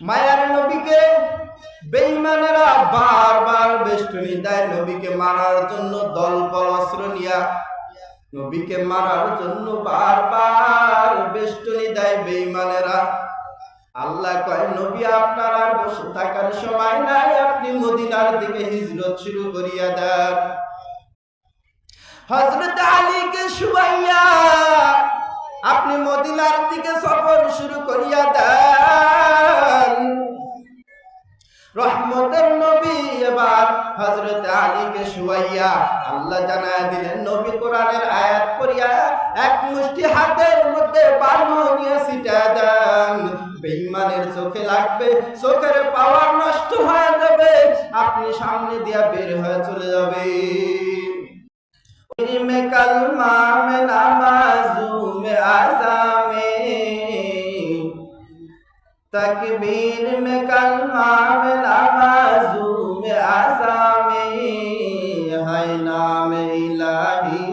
মায়ার নবীকে বেঈমানেরা বারবার বেষ্টনী দেয় নবীকে মারার জন্য দল বল অস্ত্র নিয়া নবীকে মারার জন্য বারবার বেষ্টনী দেয় বেঈমানেরা। আল্লাহ কয়, নবী, আপনার আর বসে থাকার সময় নাই। আপনি মদিনার দিকে হিজরত শুরু করিয়া দেন। হজরত আলীকে শুয়াইয়া আপনি মদিনার দিকে সফর শুরু করিয়া দেন। রহমতের নবী এবার হজরত আলীকে শুয়াইয়া আল্লাহ জানায় দিলেন, নবী কোরআনের আয়াত করিয়া এক মুষ্টি হাতের মধ্যে বালু নিয়ে ছিটা দেন। বেঈমানের চোখে লাগবে, চোখের পাওয়ার নষ্ট হয়ে যাবে, আপনি সামনে দিয়া বের হয়ে চলে যাবে में कलमा में नमाजू में आजा में। तकबीर में कलमा में नमाजू में आजा में। है नाम इलाही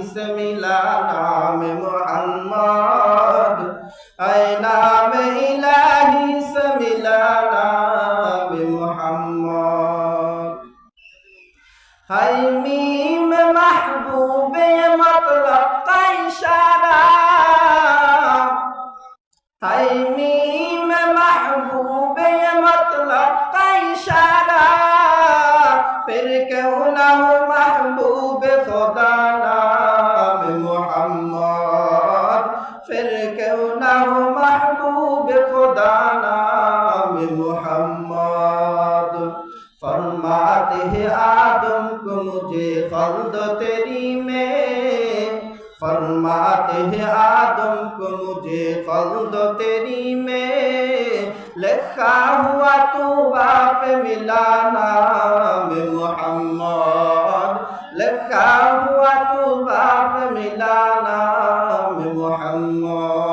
मुझे खल्द तेरी में फरमाते हैं आदम को मुझे खल्द तेरी में लिखा हुआ तू बाप मिला नाम मोहम्मद लिखा हुआ तू बाप मिला नाम मोहम्मद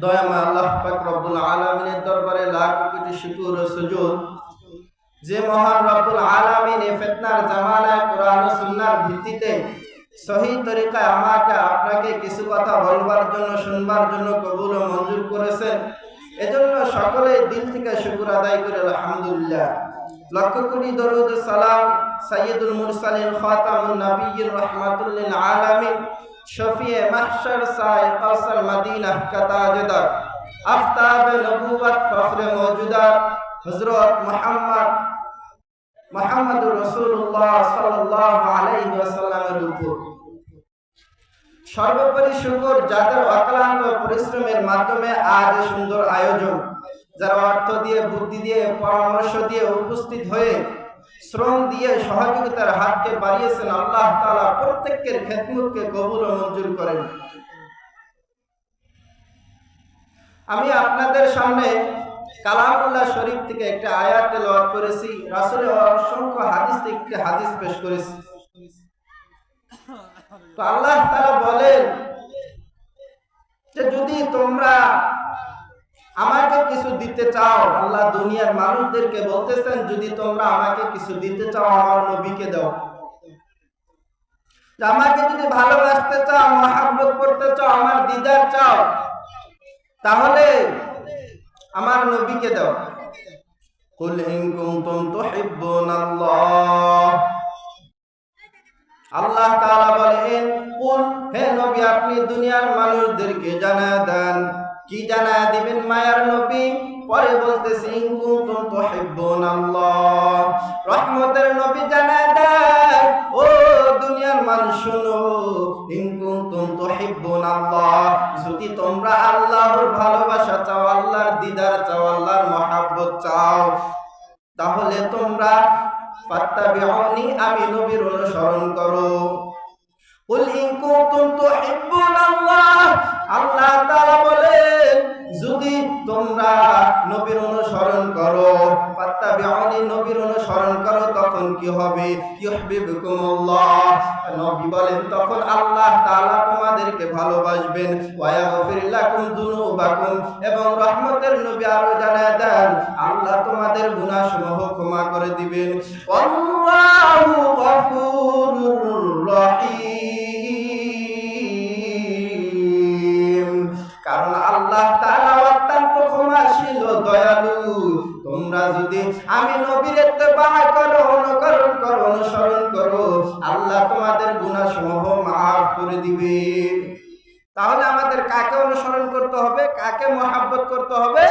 দয়াময় আল্লাহ পাক রব্বুল আলামিনের দরবারে লাখ কোটি শুকর ও সুজুদ যে মহান রব্বুল আলামিন এই ফিতনার জামানায় কুরআন ও সুন্নাহর ভিত্তিতে সহি তরিকায় আমাকে, আপনাকে কিছু কথা বলবার জন্য, শুনবার জন্য কবুল ও মঞ্জুর করেছেন। এজন্য সকলে দিল থেকে শুকুর আদায় করে, আলহামদুলিল্লাহ। লক্ষ কোটি দরুদ সালাম সাইয়দুল মুরসালিন খাতামুন নাবিয়িন রহমাতুল্লিল আলামিন। শফিয়ে মাহশার সাই কাউসার মাদিনা কাতাজদার আফতাবে নবুয়ত ফখরে মওজুদার হযরত মুহাম্মদ সর্বোপরি যাদের পরিশ্রমের মাধ্যমে আজ সুন্দর আয়োজন, যারা অর্থ দিয়ে, বুদ্ধি দিয়ে, পরামর্শ দিয়ে উপস্থিত হয়ে শ্রম দিয়ে সহযোগিতার হাতকে বাড়িয়েছেন, আল্লাহ তাআলা প্রত্যেকের খেদমতকে কবুল ও মঞ্জুর করেন। আমি আপনাদের সামনে কালামুল্লাহ শরীফ থেকে একটা আয়াত তেলাওয়াত করেছি, রাসূলের অসংখ্য হাদিস থেকে একটি হাদিস পেশ করেছি। তো আল্লাহ তাআলা বলেন যে যদি তোমরা আমাকে কিছু দিতে চাও, আল্লাহ দুনিয়ার মানুষদেরকে বলতেছেন, যদি তোমরা আমাকে কিছু দিতে চাও, আমার নবীকে দাও। আমাকে যদি ভালোবাসতে চাও, মহাব্বত করতে চাও, আমার দিদার চাও, তাহলে আমার নবীকে দাও। কুল ইন কুনতুম তুহিব্বুনাল্লাহ আল্লাহ। তাআলা বলেন কুল হে নবী আপনি দুনিয়ার মানুষদেরকে জানা দেন। কি জানায় দিবেন মায়ার নবী? পরে বলতেছি, ইন কুনতুম তুহিব্বুনাল্লাহ রহমতের নবী জানায় দেন ও দুনিয়ার মানুষ, শুনো, ইন কুনতুম তুহিব্বুনাল্লাহ যদি তোমরা আল্লাহর ভালোবাসা চাও, আল্লাহর দিদার চাও, আল্লাহর মহাব্বত চাও, তাহলে তোমরা ফাত্তাবিউনি, আমি নবীর অনুসরণ করো। কুল ইন কুনতুম তুহিব্বুনাল্লাহ আল্লাহ তাআলা বলেন, যদি তোমরা নবীর অনুসরণ করো, ফাত্তাবিউনি নবীর অনুসরণ করো, তখন কি হবে? ইউহিব্বুকুমুল্লাহ। নবী বলেন, তখন আল্লাহ তাআলা তোমাদেরকে ভালোবাসবেন। ওয়া ইয়াগফির লাকুম যুনুবাকুম। এবং রহমতের নবী আরও জানায় দেন, আল্লাহ তোমাদের গুনাহসমূহ ক্ষমা করে দিবেন। আল্লাহু গফুরুর রহিম। কারণ আল্লাহ অত্যন্ত ক্ষমা যদি আমি নবীর ইত্তেবা করো, অনুকরণ করো, অনুসরণ করো, আল্লাহ তোমাদের গুনাহসমূহ মাফ করে দিবে। তাহলে আমাদের কাকে অনুসরণ করতে হবে? কাকে মহাব্বত করতে হবে?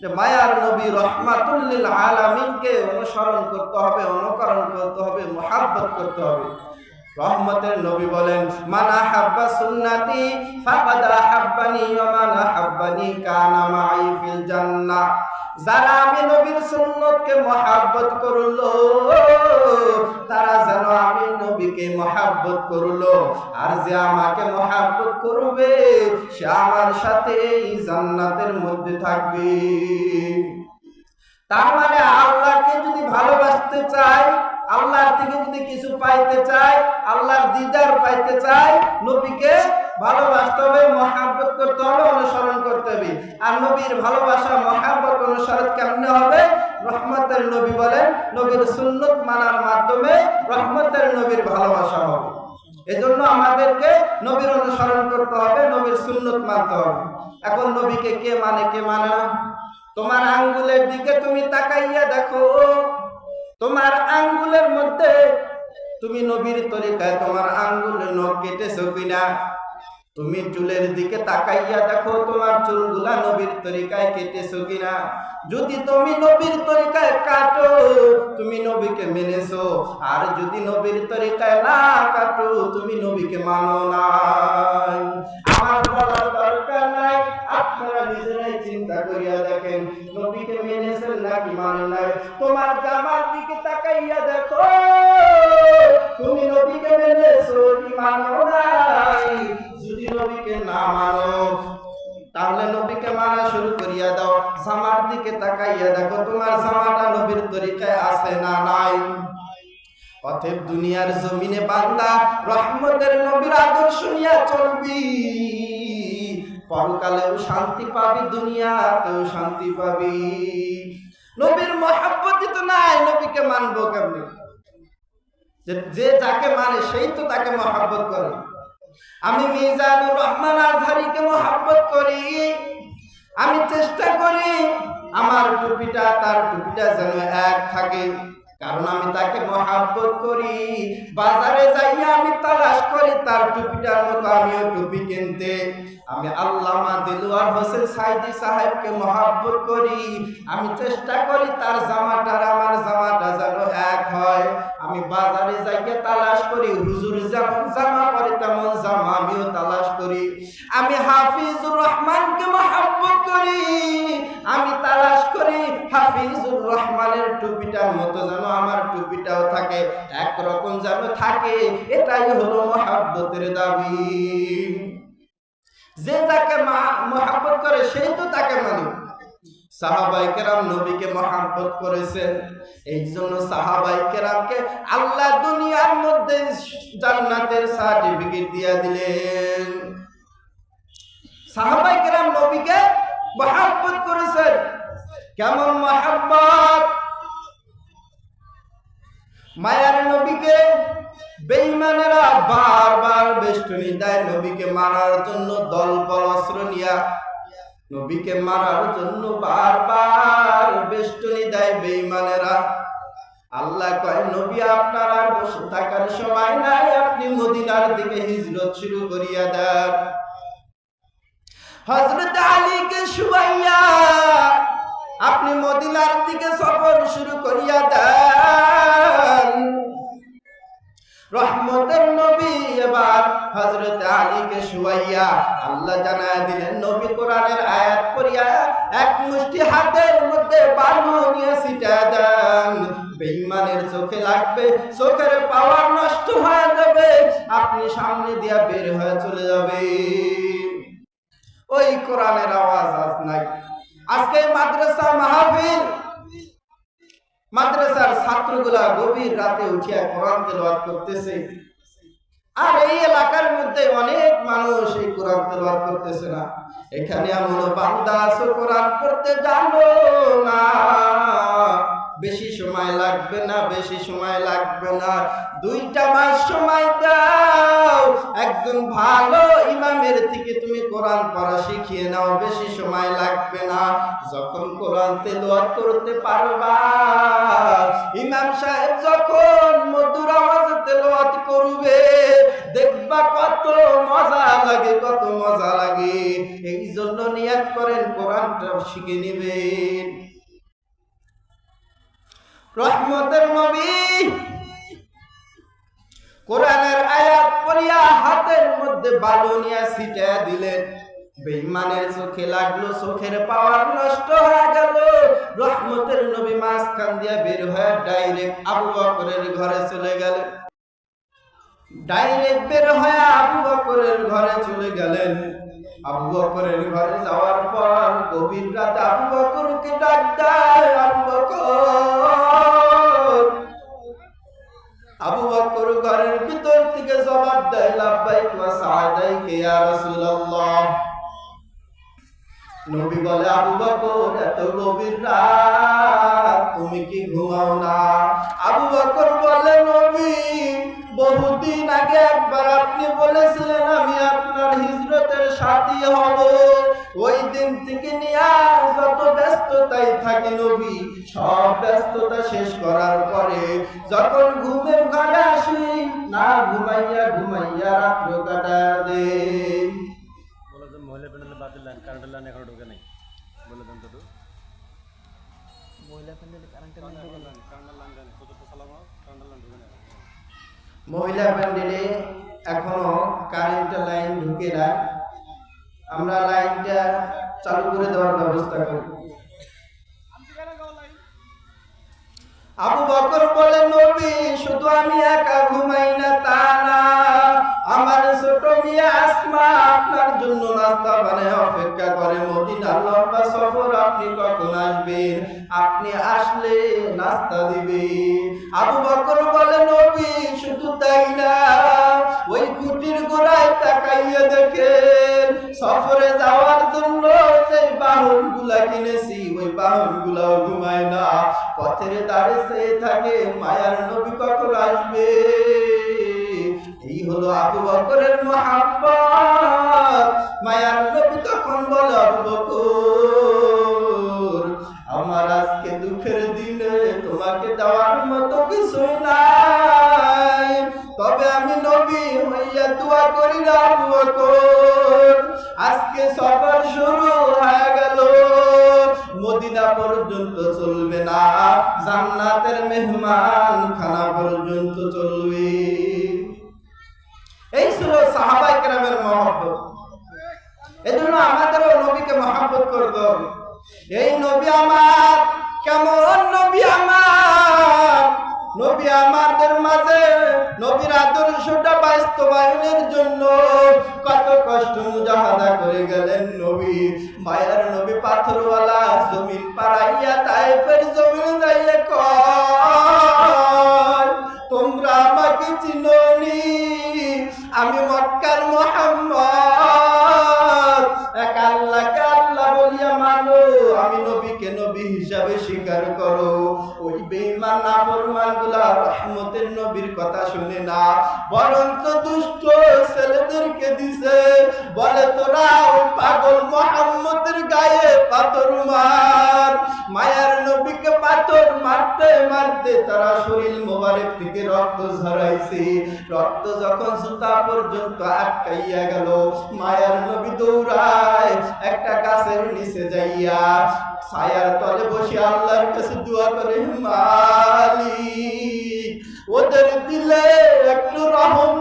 মায়ার নবী রহমাতুল্লিল আলামিনকে অনুসরণ করতে হবে, অনুকরণ করতে হবে, মহাব্বত করতে হবে। রহমতের নবী বলেন, মানা হাব্বা সুন্নাতি ফাকাদ হাব্বানি ওয়া মানা হাব্বানি কানা মাই ফিল জান্নাহ। যারা আমি নবীর সুন্নতকে মহাব্বত করল, তারা যেন আমি নবীকে মহাব্বত করল। আর যে আমাকে মহাব্বত করবে, সে আমার সাথে এই জান্নাতের মধ্যে থাকবে। তার মানে আল্লাহকে যদি ভালোবাসতে চাই আল্লাহর থেকে যদি কিছু পাইতে চাই আল্লাহর দিদার পাইতে চাই নবীকে ভালোবাসতে হবে, মহাব্বত করতে হবে, অনুসরণ করতে হবে। আর নবীর ভালোবাসা, মহাব্বত, অনুসরণ কেমনে হবে? রহমতের নবী বলেন, নবীর সুন্নত মানার মাধ্যমে রহমতের নবীর ভালোবাসা হবে। এজন্য আমাদেরকে নবীর অনুসরণ করতে হবে, নবীর সুন্নত মানতে হবে। এখন নবীকে কে মানে কে মানে তোমার আঙ্গুলের দিকে তুমি তাকাইয়া দেখো। তোমার আঙ্গুলের মধ্যে, তুমি নবীর তরিকায় তোমার আঙ্গুলের নখ কেটেছো কিনা? তুমি চুলের দিকে তাকাইয়া দেখো, তোমার চুলগুলা নবীর তরিকায় কেটেছো কিনা? যদি তুমি নবীর তরিকায় কাটো, তুমি নবীকে মেনেছো। আর যদি নবীর তরিকায় না কাটো, তুমি নবীকে মানো না আমার বলার দরকার নাই। আপনারা নিজেরাই চিন্তা করিয়া দেখেন, নবীকে মেনেছেন নাকি মানে নাই? তোমার জামার দিকে তাকাইয়া দেখো, তুমি নবীকে মেনেছো কি মানো নাই? যদি নবীকে না মানো, তাহলে নবীকে মানা শুরু করিয়া দাও। জামার দিকে তাকাইয়া দেখো, তোমার জামাটা নবীর তরিকায় আছে না নাই? অতএব দুনিয়ার জমিনে বান্দা রহমতের নবীর আদর্শ নিয়ে চলবি। পরকালেও শান্তি পাবি, দুনিয়াতেও শান্তি পাবি। নবীর মহাব্বতই তো নাই, নবীকে মানবো কেমনি? যে- যাকে মানে সেই তো তাকে মহাব্বত করে। আমি মিজানুর রহমান আজহারিকে মহাব্বত করি, আমি চেষ্টা করি, আমার টুপিটা, তার টুপিটা যেন এক থাকে। কারণ আমি তাকে মহাব্বত করি। বাজারে যাইয়া আমি তালাশ করি, তার টুপিটার মতো আমিও টুপি কিনতে। আমি আল্লামা দিলওয়ার হোসেন সাইদি সাহেবকে মহাব্বত করি। আমি চেষ্টা করি তার জামাটার আমার জামাটা যেন এক হয়। আমি বাজারে যাইয়া তালাশ করি, হুজুর যেমন জামা পরে তেমন জামা আমিও তালাশ করি। আমি হাফিজুর রহমানকে মহাব্বত করি। আমি তালাশ করি, হাফিজুর রহমানের টুপিটার মতো যেন আমার টুপিটাও থাকে, একরকম যেন থাকে। এটাই হলো মহাব্বতের দাবি। যে যাকে মহাব্বত করে, সেই তো তাকে মানে সাহাবাই কেরাম নবীকে করেছেন। এই জন্য সাহাবাই আল্লাহ দুনিয়ার মধ্যে দিলেন। সাহাবাই কেরাম নবীকে মহাব্বত করেছেন। কেমন মহাব্বত? মায়ার নবীকে বেঈমানেরা বারবার বেষ্টনী দেয় নবীকে মারার জন্য দল নিয়া। নবীকে মারার জন্য বারবার দেয় আল্লাহ কয়, নবী, আপনার আর বসে থাকার সময় নাই। আপনি মদিনার দিকে হিজরত শুরু করিয়া দেন। হজরত আলীকে শুয়াইয়া আপনি মদিনার দিকে সফর শুরু করিয়া দেন। রহমতের নবী এবার হজরত আলীকে শুয়াইয়া আল্লাহ জানায় দিলেন, নবী কোরআনের আয়াত পড়িয়া এক মুষ্টি হাতের মধ্যে দেন। চোখে লাগবে, চোখের পাওয়ার নষ্ট হয়ে যাবে, আপনি সামনে দিয়া বের হয়ে চলে যাবে ওই কোরআনের আওয়াজ আজ নাই। আজকে মাদ্রাসা মাহফিল মাদ্রাসার ছাত্রগুলা গভীর রাতে উঠিয়া কোরআন তেলাওয়াত করতেছে। আর এই এলাকার মধ্যে অনেক মানুষ এই কোরআন তেলাওয়াত করতেছে না। এখানে এমন বান্দা আছে, কোরআন পড়তে জানো না। বেশি সময় লাগবে না, বেশি সময় লাগবে না। দুইটা মাস সময় দাও একজন ভালো ইমামের থেকে তুমি কোরআন পড়া শিখিয়ে নাও, বেশি সময় লাগবে না। যখন কোরআন তেলাওয়াত করতে পারবা, ইমাম সাহেব যখন মধুর আওয়াজে তেলাওয়াত করবে, দেখবা কত মজা লাগে, কত মজা লাগে। এই জন্য নিয়াত করেন, কোরআনটা শিখে নেবেন। রহমতের নবী কোরআনের আয়াত পড়িয়া হাতের মধ্যে বালু নিয়ে ছিটা দিলেন। বেঈমানের চোখে লাগল, চোখের পাওয়ার নষ্ট হয়ে গেল। রহমতের নবী মাঝখান দিয়া বের হয়ে ডাইরেক্ট আবু বকরের ঘরে চলে গেলেন। ডাইরেক্ট বের হয়ে আবু বকরের ঘরে চলে গেলেন। আবু বকরের ঘরে যাওয়ার পর গভীর রাতে আবু বকরকে ডাক দেয়, আবু বকর! আবু বকর ঘরের ভিতর থেকে জবাব দেয়, লাব্বাইক ওয়া সাআদাইক ইয়া রাসূলুল্লাহ। নবী বলে, আবু বকর, এত গভীর রাত, তুমি কি ঘুমাও না? আবু বকর বলে, নবী বহুদিন আগে একবার আপনি বলেছিলেন আমি আপনার হিজরতের সাথী হব। ওই দিন থেকে নিয়ে যত ব্যস্ততাই থাকে নবী সব ব্যস্ততা শেষ করার পরে যখন ঘুমের ঘরে আসি না ঘুমাইয়া ঘুমাইয়া রাত্র কাটা বলে যে মহিলা প্যান্ডেলে বাতিল লাইন কারেন্টের লাইন এখনও ঢুকে নেই। বলে দেন তো মহিলা প্যান্ডেলে কারেন্টের লাইন ঢোকে না। কারেন্টের লাইন জানি চতুর্থ সালামা কারেন্টের লাইন ঢুকে নেই মহিলা প্যান্ডেলে এখনও কারেন্টের লাইন ঢুকে না আমরা লাইনটা চালু করে দেওয়ার ব্যবস্থা করি আবু বকর বলে নবী, শুধু আমি একা ঘুমাই না, তা না। আমার ছোট মেয়ে আসমা আপনার জন্য নাস্তা অপেক্ষা করে। মদিনার লম্বা সফর আপনি কখন আসবেন? আপনি আসলে নাস্তা দিবে আবু বকর বলে নবী শুধু না ওই কুটির গোড়ায় তাকাইয়ে দেখেন, সফরে যাওয়ার জন্য সেই বাহনগুলা কিনেছি, ওই বাহন গুলাও ঘুমায় না। পথের দাঁড়ে সে থাকে, মায়ার নবী কখন আসবে? এই হলো আবু বকরের মহাব্বত। জান্নাতের মেহমান খানা পর্যন্ত চলবে। এই ছিল সাহাবাই কেরামের মহব্বত। জন্য আমাদেরও নবীকে মহাব্বত করতে এই নবী আমার, কেমন নবী আমার? নবী আমাদের মাঝে নবীর আদর্শটা বাস্তবায়নের জন্য কত কষ্ট মুজাহাদা করে গেলেন নবী। মায়ার নবী পাথরওয়ালা, জমিন পাড়াইয়া তাইফের জমিন যাইয়া কয়, তোমরা আমাকে চিনোনি, আমি মক্কার মোহাম্মদ। এক আল্লাহকে আল্লাহ বলিয়া মানো, আমি নবীকে নবী হিসাবে স্বীকার করো। বেঈমান নাফরমানগুলা রহমতের নবীর কথা শুনে না। বরং তো দুষ্ট ছেলেদেরকে দিছে, বলে তোরা পাগল মোহাম্মদের গায়ে পাথর মার। মায়ার নবীকে পাথর মারতে মারতে তারা শরীর মোবারক থেকে রক্ত ঝরাইছে। রক্ত যখন জুতা পর্যন্ত আটকাইয়া গেল, মায়ার নবী দৌড়ায় একটা গাছের নিচে যাইয়া ছায়ার তলে বসে আল্লাহর কাছে দোয়া করে মালিক, ওদের দিলে একটু রহম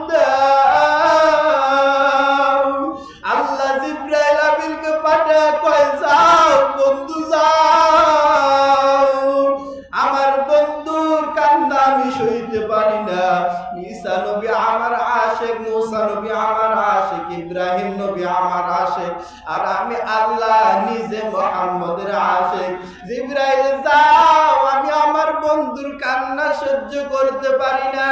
আল্লাহ জিব্রাইল আবিলকে পাঠা কয়, যাও, বন্ধু, যাও। আমার বন্ধুর কান্না আমি সইতে পারি না। ঈসা নবী আমার আশেক, মুসা নবী আমার আশেক, ইব্রাহিম নবী আমার আশেক, আর আমি আল্লাহ মোহাম্মদের আশেক জিব্রাইল, যাও, আমি আমার বন্ধুর কান্না সহ্য করতে পারি না।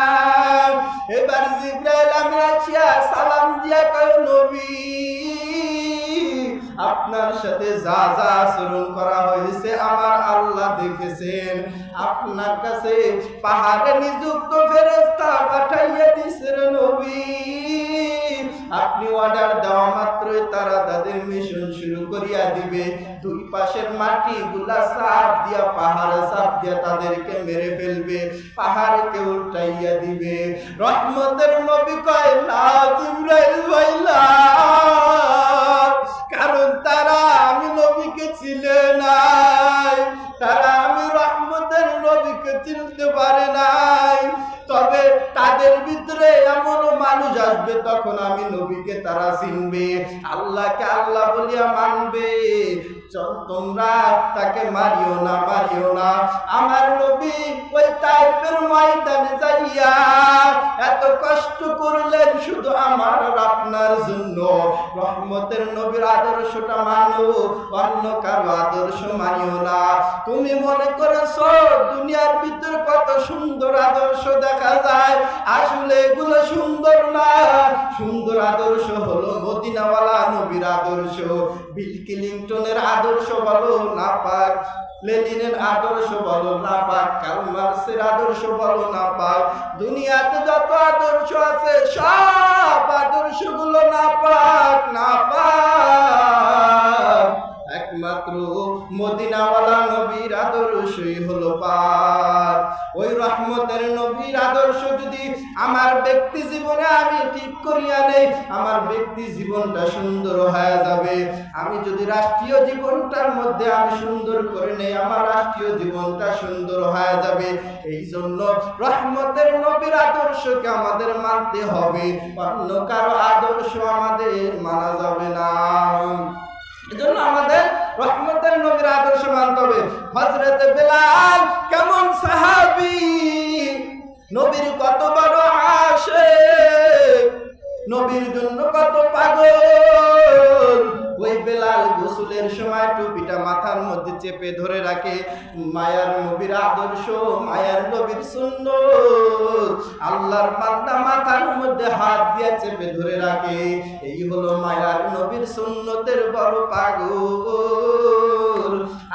এবার জিব্রাইল আমি আসিয়া সালাম দিয়া কয়, নবী, আপনার সাথে যা যা আচরণ করা হয়েছে আমার আল্লাহ দেখেছেন। আপনার কাছে পাহাড়ে নিযুক্ত ফেরেস্তা পাঠাইয়া দিছেন নবী। আপনি অর্ডার দেওয়া মাত্রই তারা তাদের মিশন শুরু করিয়া দিবে। দুই পাশের মাটি গুলা সাপ দিয়া, পাহাড়ে সাপ দিয়া তাদেরকে মেরে ফেলবে, পাহাড়কে উল্টাইয়া দিবে। রহমতের নবী কয়, না, জিব্রাইল ভাইলা কারণ তারা আমি নবীকে ছিলে নাই। তারা আমি রহমতের নবীকে চিনতে পারে নাই। তবে তাদের ভিতরে এমন মানুষ আসবে, তখন আমি নবীকে তারা চিনবে। আল্লাহকে আল্লাহ বলিয়া মানবে। তোমরা তাকে মারিও না মারিও না। আমার নবী ওই তাইপের ময়দানে যাইয়া এত কষ্ট করলেন শুধু আমার আর আপনার জন্য। রহমতের নবীর আদর্শটা মানো, অন্য কারও আদর্শ মানিও না। তুমি মনে করেছ, দুনিয়ার ভিতরে কত সুন্দর আদর্শ দেখা যায়, আসলে এগুলো সুন্দর না। সুন্দর আদর্শ হলো মদিনাওয়ালা নবীর আদর্শ। বিল ক্লিংটনের আদর্শ বলো না পাক লেনিনের আদর্শ বলো না পাক কার্ল মার্ক্সের আদর্শ বলো না পাক দুনিয়াতে যত আদর্শ আছে, সব আদর্শগুলো না পাক না পাক একমাত্র মদিনাওয়ালা নবীর আদর্শই হলো পাক। আমার ব্যক্তি জীবনে আমি ঠিক করিয়া নেই, আমার ব্যক্তি জীবনটা সুন্দর হয়ে যাবে। আমি যদি রাষ্ট্রীয় জীবনটার মধ্যে আমি সুন্দর করে নেই, আমার রাষ্ট্রীয় জীবনটা সুন্দর হয়ে যাবে। এই জন্য রহমতের নবীর আদর্শকে আমাদের মানতে হবে। অন্য কারও আদর্শ আমাদের মানা যাবে না। এজন্য আমাদের রহমতের নবীর আদর্শ মানতে হবে। হজরত বেলাল কেমন সাহাবি? নবীর কত বড় আসে। নবীর জন্য কত পাগল। ওই বেলাল গোসলের সময় টুপিটা মাথার মধ্যে চেপে ধরে রাখে। মায়ার নবীর আদর্শ, মায়ার নবীর সুন্দর। আল্লাহর বান্দা মাথার মধ্যে হাত দিয়ে চেপে ধরে রাখে। এই হলো মায়ার নবীর সুন্নতের বড় পাগল।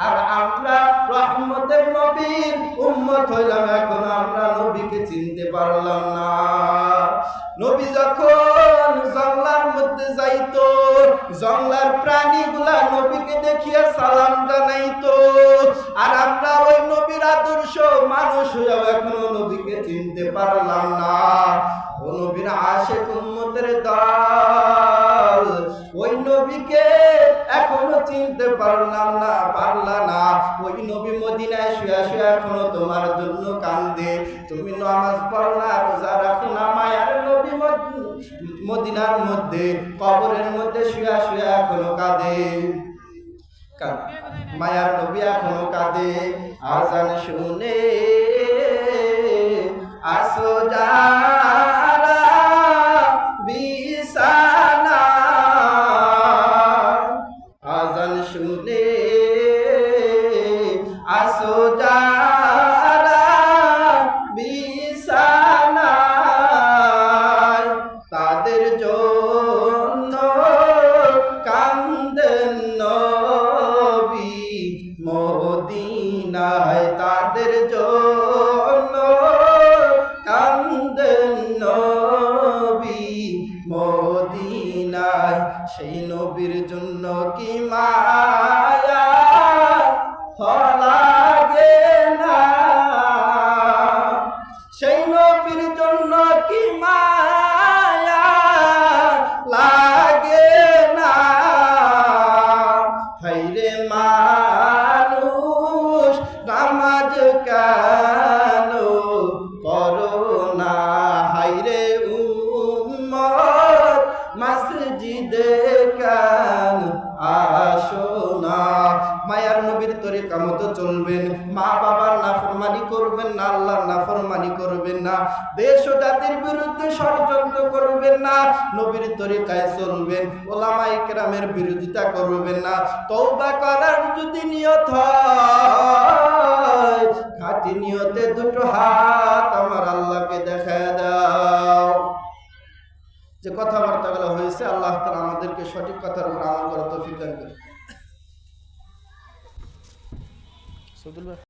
আর আমরা রহমতের নবীর উম্মত হইলাম, এখন আমরা নবীকে চিনতে পারলাম না। নবী যখন জঙ্গলার মধ্যে যাইতো, জঙ্গলার প্রাণীগুলা নবীকে দেখিয়া সালাম জানাইতো, আর আমরা ওই নবীর আদর্শ মানুষ হইয়াও এখনও নবীকে চিনতে পারলাম না। ও নবীর আশেক উম্মতের দল। ওই নবীকে এখনও চিনতে পারলাম না পারলা না। ওই নবী মদিনায় শুয়া শুয়া এখনও তোমার জন্য কান্দে। তুমি নামাজ পড়ো না, রোজা রাখো না, মায়ার নবী মদিনার মধ্যে, কবরের মধ্যে শুয়া শুয়া এখনও কাঁদে। মায়ার নবী এখনও কাঁদে। আজান শুনে আসো যারা কেন আসো মায়ার নবীর তরিকা মতো চলবেন। মা বাবার নাফরমানি করবেন না, আল্লাহর নাফরমানি করবেন না। দেশ ও জাতির বিরুদ্ধে ষড়যন্ত্র করবেন না। নবীর তরিকায় চলবেন। ওলামাই কেরামের বিরোধিতা করবেন না। তৌবা করার যদি নিয়ত খাঁটি নিয়তে দুটো হাত আমার আল্লাহকে দেখা দাও। যে কথাবার্তাগুলো হয়েছে আল্লাহ তালা আমাদেরকে সঠিক কথার উপর আমল করার তফিক দান